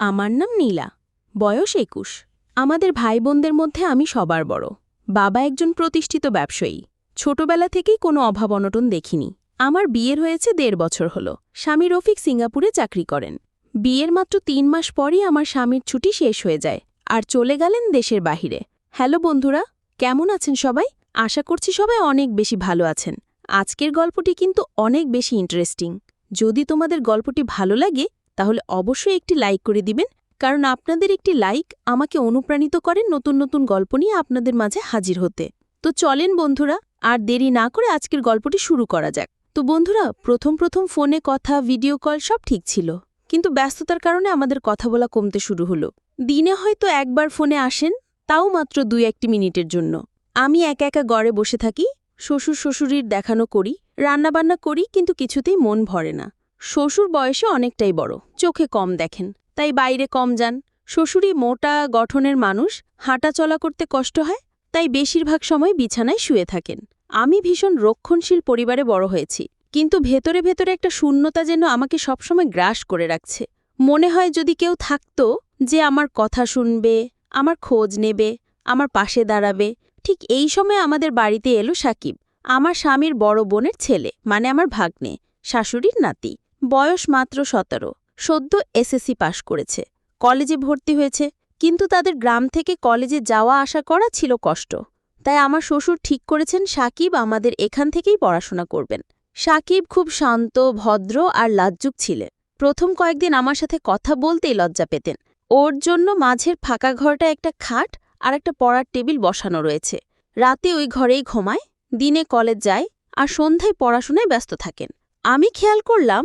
আমার নাম নীলা। বয়স একুশ। আমাদের ভাই বোনদের মধ্যে আমি সবার বড়। বাবা একজন প্রতিষ্ঠিত ব্যবসায়ী। ছোটবেলা থেকেই কোনো অভাব অনটন দেখিনি। আমার বিয়ের হয়েছে দেড় বছর হল। স্বামী রফিক সিঙ্গাপুরে চাকরি করেন। বিয়ের মাত্র তিন মাস পরই আমার স্বামীর ছুটি শেষ হয়ে যায় আর চলে গেলেন দেশের বাহিরে। হ্যালো বন্ধুরা, কেমন আছেন সবাই? আশা করছি সবাই অনেক বেশি ভালো আছেন। আজকের গল্পটি কিন্তু অনেক বেশি ইন্টারেস্টিং যদি তোমাদের গল্পটি ভালো লাগে তাহলে অবশ্যই একটি লাইক করে দিবেন, কারণ আপনাদের একটি লাইক আমাকে অনুপ্রাণিত করে নতুন নতুন গল্প নিয়ে আপনাদের মাঝে হাজির হতে। তো চলেন বন্ধুরা, আর দেরি না করে আজকের গল্পটি শুরু করা যাক। তো বন্ধুরা, প্রথম প্রথম ফোনে কথা ভিডিও কল সব ঠিক ছিল, কিন্তু ব্যস্ততার কারণে আমাদের কথা বলা কমতে শুরু হলো। দিনে হয়তো একবার ফোনে আসেন, তাও মাত্র দুই একটি মিনিটের জন্য। আমি একা একা গড়ে বসে থাকি শ্বশুর শ্বশুরির দেখানো করি, রান্নাবান্না করি, কিন্তু কিছুতেই মন ভরে না। শ্বশুর বয়সে অনেকটাই বড়, চোখে কম দেখেন, তাই বাইরে কম যান। শ্বশুরই মোটা, গঠনের মানুষ হাঁটা চলা করতে কষ্ট হয়, তাই বেশিরভাগ সময় বিছানায় শুয়ে থাকেন। আমি ভীষণ রক্ষণশীল পরিবারে বড় হয়েছি, কিন্তু ভেতরে ভেতরে একটা শূন্যতা যেন আমাকে সবসময় গ্রাস করে রাখছে। মনে হয় যদি কেউ থাকতো যে আমার কথা শুনবে, আমার খোঁজ নেবে, আমার পাশে দাঁড়াবে, ঠিক এই সময় আমাদের বাড়িতে এলো সাকিব, আমার স্বামীর বড় বোনের ছেলে মানে আমার ভাগ্নে, শাশুড়ির নাতি। বয়স মাত্র সতেরো। সদ্য এসএসসি পাশ করেছে। কলেজে ভর্তি হয়েছে, কিন্তু তাদের গ্রাম থেকে কলেজে যাওয়া আসা করা ছিল কষ্ট। তাই আমার শ্বশুর ঠিক করেছেন সাকিব আমাদের এখান থেকেই পড়াশোনা করবেন। সাকিব খুব শান্ত, ভদ্র আর লাজ্জুক ছিলেন প্রথম কয়েকদিন আমার সাথে কথা বলতেই লজ্জা পেতেন। ওর জন্য মাঝের ফাঁকা ঘরটা একটা খাট আর একটা পড়ার টেবিল বসানো রয়েছে। রাতে ওই ঘরেই ঘুমায়, দিনে কলেজ যায় আর সন্ধ্যায় পড়াশোনায় ব্যস্ত থাকেন। আমি খেয়াল করলাম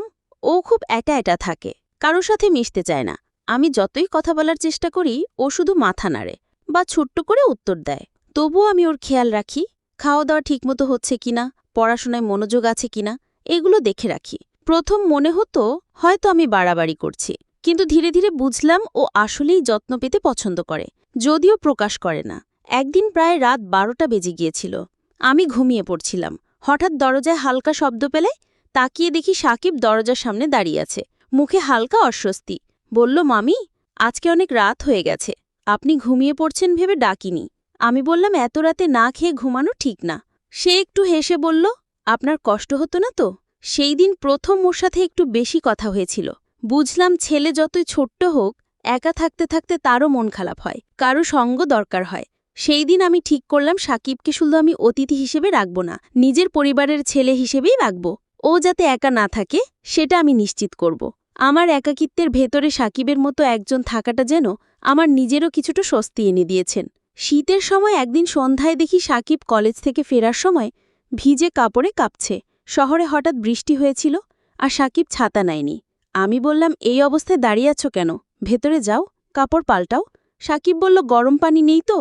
ও খুব একা একা থাকে, কারোর সাথে মিশতে চায় না। আমি যতই কথা বলার চেষ্টা করি, ও শুধু মাথা নাড়ে বা ছোট্ট করে উত্তর দেয়। তবুও আমি ওর খেয়াল রাখি খাওয়া দাওয়া ঠিকমতো হচ্ছে কিনা, পড়াশোনায় মনোযোগ আছে কিনা, এগুলো দেখে রাখি। প্রথম মনে হতো, হয়তো আমি বাড়াবাড়ি করছি, কিন্তু ধীরে ধীরে বুঝলাম ও আসলেই যত্ন পেতে পছন্দ করে, যদিও প্রকাশ করে না। একদিন প্রায় রাত বারোটা বেজে গিয়েছিল। আমি ঘুমিয়ে পড়ছিলাম। হঠাৎ দরজায় হালকা শব্দ পেলে তাকিয়ে দেখি সাকিব দরজার সামনে দাঁড়িয়ে আছে। মুখে হালকা অস্বস্তি। বলল, মামি, আজকে অনেক রাত হয়ে গেছে। আপনি ঘুমিয়ে পড়ছেন ভেবে ডাকিনি। আমি বললাম, এত রাতে না খেয়ে ঘুমানো ঠিক না। সে একটু হেসে বলল, আপনার কষ্ট হতো না তো? সেই দিন প্রথম ওর সাথে একটু বেশি কথা হয়েছিল। বুঝলাম ছেলে যতই ছোট্ট হোক, একা থাকতে থাকতে তারও মন খারাপ হয়, কারও সঙ্গ দরকার হয়। সেই দিন আমি ঠিক করলাম, সাকিবকে শুধু আমি অতিথি হিসেবে রাখব না, নিজের পরিবারের ছেলে হিসেবেই রাখব। ও যাতে একা না থাকে, সেটা আমি নিশ্চিত করব। আমার একাকিত্বের ভেতরে সাকিবের মতো একজন থাকাটা যেন আমার নিজেরও কিছুটা স্বস্তি এনে দিয়েছেন। শীতের সময় একদিন সন্ধ্যায় দেখি সাকিব কলেজ থেকে ফেরার সময় ভিজে কাপড়ে কাঁপছে। শহরে হঠাৎ বৃষ্টি হয়েছিল আর সাকিব ছাতা নেয়নি। আমি বললাম, এই অবস্থায় দাঁড়িয়ে আছো কেন? ভেতরে যাও, কাপড় পাল্টাও। সাকিব বলল, গরম পানি নেই তো?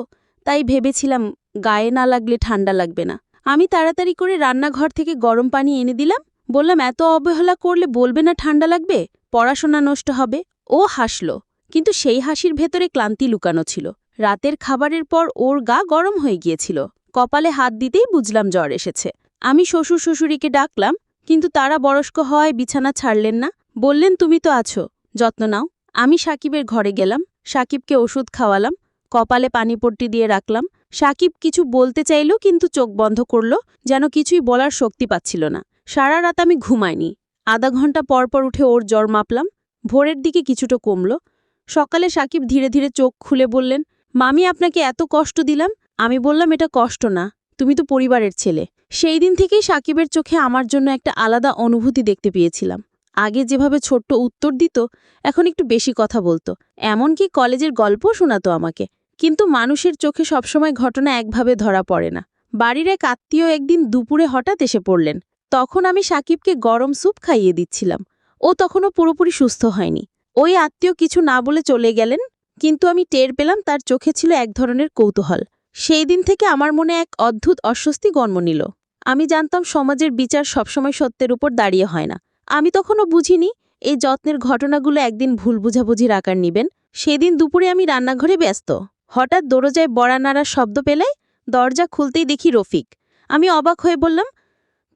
তাই ভেবেছিলাম, গায়ে না লাগলে ঠান্ডা লাগবে না। আমি তাড়াতাড়ি করে রান্নাঘর থেকে গরম পানি এনে দিলাম বললাম, এত অবহেলা করলে বলবে না ঠান্ডা লাগবে? পড়াশোনা নষ্ট হবে। ও হাসল, কিন্তু সেই হাসির ভেতরে ক্লান্তি লুকানো ছিল। রাতের খাবারের পর ওর গা গরম হয়ে গিয়েছিল। কপালে হাত দিতেই বুঝলাম জ্বর এসেছে। আমি শ্বশুর শ্বশুরিকে ডাকলাম, কিন্তু তারা বয়স্ক হওয়ায় বিছানা ছাড়লেন না। বললেন, তুমি তো আছো, যত্ন নাও। আমি সাকিবের ঘরে গেলাম, সাকিবকে ওষুধ খাওয়ালাম, কপালে পানিপট্টি দিয়ে রাখলাম। সাকিব কিছু বলতে চাইল, কিন্তু চোখ বন্ধ করল, যেন কিছুই বলার শক্তি পাচ্ছিল না। সারা রাত আমি ঘুমাইনি। আধা ঘণ্টা পর পর উঠে ওর জ্বর মাপলাম। ভোরের দিকে কিছুটা কমল। সকালে সাকিব ধীরে ধীরে চোখ খুলে বললেন, মামি, আপনাকে এত কষ্ট দিলাম। আমি বললাম, এটা কষ্ট না। তুমি তো পরিবারের ছেলে। সেই দিন থেকেই সাকিবের চোখে আমার জন্য একটা আলাদা অনুভূতি দেখতে পেয়েছিলাম। আগে যেভাবে ছোট্ট উত্তর দিত, এখন একটু বেশি কথা বলতো। এমনকি কলেজের গল্প শোনাতো আমাকে। কিন্তু মানুষের চোখে সবসময় ঘটনা একভাবে ধরা পড়ে না। বাড়ির এক আত্মীয় একদিন দুপুরে হঠাৎ এসে পড়লেন। তখন আমি সাকিবকে গরম স্যুপ খাইয়ে দিচ্ছিলাম। ও তখনও পুরোপুরি সুস্থ হয়নি। ওই আত্মীয় কিছু না বলে চলে গেলেন, কিন্তু আমি টের পেলাম তার চোখে ছিল এক ধরনের কৌতূহল। সেই দিন থেকে আমার মনে এক অদ্ভুত অস্বস্তি জন্ম নিল। আমি জানতাম সমাজের বিচার সবসময় সত্যের উপর দাঁড়িয়ে হয় না। আমি তখনও বুঝিনি, এই যত্নের ঘটনাগুলো একদিন ভুল বুঝাবুঝির আকার নিবেন। সেদিন দুপুরে আমি রান্নাঘরে ব্যস্ত। হঠাৎ দরজায় বড়া নাড়ার শব্দ পেলে দরজা খুলতেই দেখি রফিক। আমি অবাক হয়ে বললাম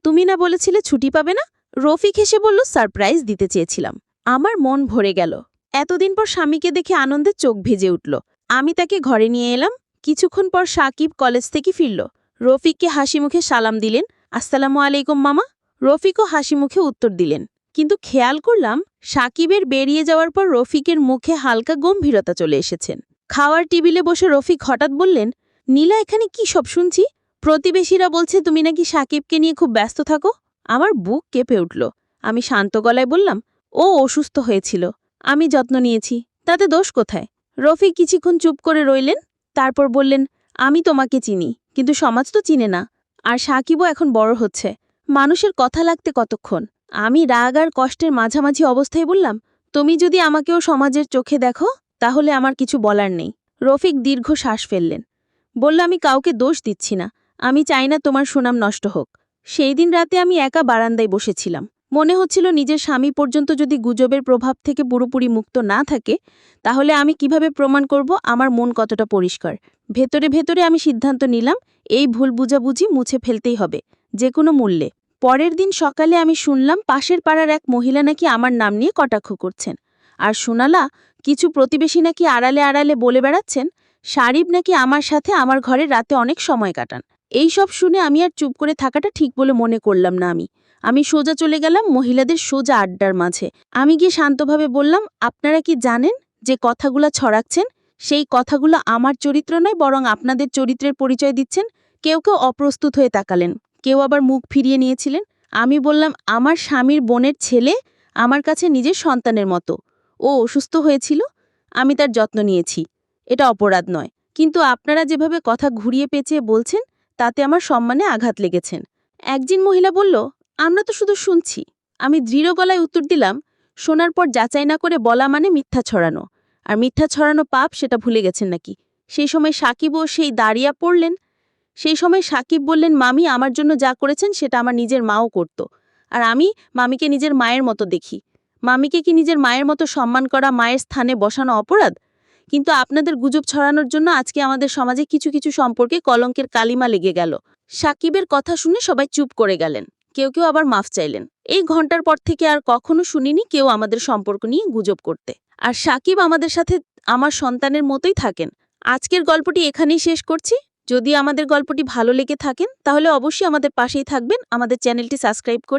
তুমি না বলেছিলে ছুটি পাবে না? রফিক হেসে বলল, সারপ্রাইজ দিতে চেয়েছিলাম। আমার মন ভরে গেল। এতদিন পর স্বামীকে দেখে আনন্দে চোখ ভেজে উঠল। আমি তাকে ঘরে নিয়ে এলাম। কিছুক্ষণ পর সাকিব কলেজ থেকে ফিরল। রফিককে হাসি মুখে সালাম দিলেন, আসসালামু আলাইকুম মামা। রফিকও হাসি মুখে উত্তর দিলেন। কিন্তু খেয়াল করলাম, সাকিবের বেরিয়ে যাওয়ার পর রফিকের মুখে হালকা গম্ভীরতা চলে এসেছেন খাওয়ার টেবিলে বসে রফিক হঠাৎ বললেন, নীলা, এখানে কি সব শুনছি? প্রতিবেশীরা বলছে, তুমি নাকি সাকিবকে নিয়ে খুব ব্যস্ত থাকো? আমার বুক কেঁপে উঠল। আমি শান্ত গলায় বললাম, ও অসুস্থ হয়েছিল। আমি যত্ন নিয়েছি। তাতে দোষ কোথায়? রফিক কিছুক্ষণ চুপ করে রইলেন, তারপর বললেন, আমি তোমাকে চিনি, কিন্তু সমাজ তো চিনে না। আর সাকিবও এখন বড় হচ্ছে। মানুষের কথা লাগতে কতক্ষণ? আমি রাগ আর কষ্টের মাঝামাঝি অবস্থায় বললাম, তুমি যদি আমাকেও সমাজের চোখে দেখো, তাহলে আমার কিছু বলার নেই। রফিক দীর্ঘ শ্বাস ফেললেন। বলল, আমি কাউকে দোষ দিচ্ছি না। আমি চাই না তোমার সুনাম নষ্ট হোক। সেই দিন রাতে আমি একা বারান্দায় বসেছিলাম। মনে হচ্ছিল নিজের স্বামী পর্যন্ত যদি গুজবের প্রভাব থেকে পুরোপুরি মুক্ত না থাকে, তাহলে আমি কীভাবে প্রমাণ করব আমার মন কতটা পরিষ্কার? ভেতরে ভেতরে আমি সিদ্ধান্ত নিলাম, এই ভুল বুঝাবুঝি মুছে ফেলতেই হবে, যে কোনো মূল্যে। পরের দিন সকালে আমি শুনলাম পাশের পাড়ার এক মহিলা নাকি আমার নাম নিয়ে কটাক্ষ করছেন। আর শোনালা কিছু প্রতিবেশী নাকি আড়ালে আড়ালে বলে বেড়াচ্ছেন শারিব নাকি আমার সাথে আমার ঘরে রাতে অনেক সময় কাটান। এই সব শুনে আমি আর চুপ করে থাকাটা ঠিক বলে মনে করলাম না আমি। আমি সোজা চলে গেলাম মহিলাদের সোজা আড্ডার মাঝে। আমি গিয়ে শান্তভাবে বললাম, আপনারা কি জানেন যে কথাগুলো ছড়াচ্ছেন? সেই কথাগুলো আমার চরিত্র নয়, বরং আপনাদের চরিত্রের পরিচয় দিচ্ছেন। কেউ কেউ অপ্রস্তুত হয়ে তাকালেন। কেউ আবার মুখ ফিরিয়ে নিয়েছিলেন। আমি বললাম, আমার স্বামীর বোনের ছেলে আমার কাছে নিজের সন্তানের মতো। ও অসুস্থ হয়েছিল, আমি তার যত্ন নিয়েছি। এটা অপরাধ নয়। কিন্তু আপনারা যেভাবে কথা ঘুরিয়ে পেঁচিয়ে বলছেন তাতে আমার সম্মানে আঘাত লেগেছেন। একজন মহিলা বলল, আমরা তো শুধু শুনছি। আমি দৃঢ় গলায় উত্তর দিলাম, শোনার পর যাচাই না করে বলা মানে মিথ্যা ছড়ানো। আর মিথ্যা ছড়ানো পাপ, সেটা ভুলে গেছেন নাকি? সেই সময় সাকিবও সেই দাঁড়িয়া পড়লেন। সেই সময় সাকিব বললেন, মামি আমার জন্য যা করেছেন, সেটা আমার নিজের মাও করত। আর আমি মামিকে নিজের মায়ের মতো দেখি। মামিকে কি নিজের মায়ের মতো সম্মান করা, মায়ের স্থানে বসানো অপরাধ? কিন্তু আপনাদের গুজব ছড়ানোর জন্য আজকে আমাদের সমাজে কিছু কিছু সম্পর্কে কলঙ্কের কালিমা লেগে গেল। সাকিবের কথা শুনে সবাই চুপ করে গেলেন। কেউ কেউ আবার মাফ চাইলেন। এই ঘণ্টার পর থেকে আর কখনো শুনিনি কেউ আমাদের সম্পর্ক নিয়ে গুজব করতে। আর সাকিব আমাদের সাথে আমার সন্তানের মতোই থাকেন। আজকের গল্পটি এখানেই শেষ করছি। যদি আমাদের গল্পটি ভালো লেগে থাকেন, তাহলে অবশ্যই আমাদের পাশেই থাকবেন। আমাদের চ্যানেলটি সাবস্ক্রাইব করে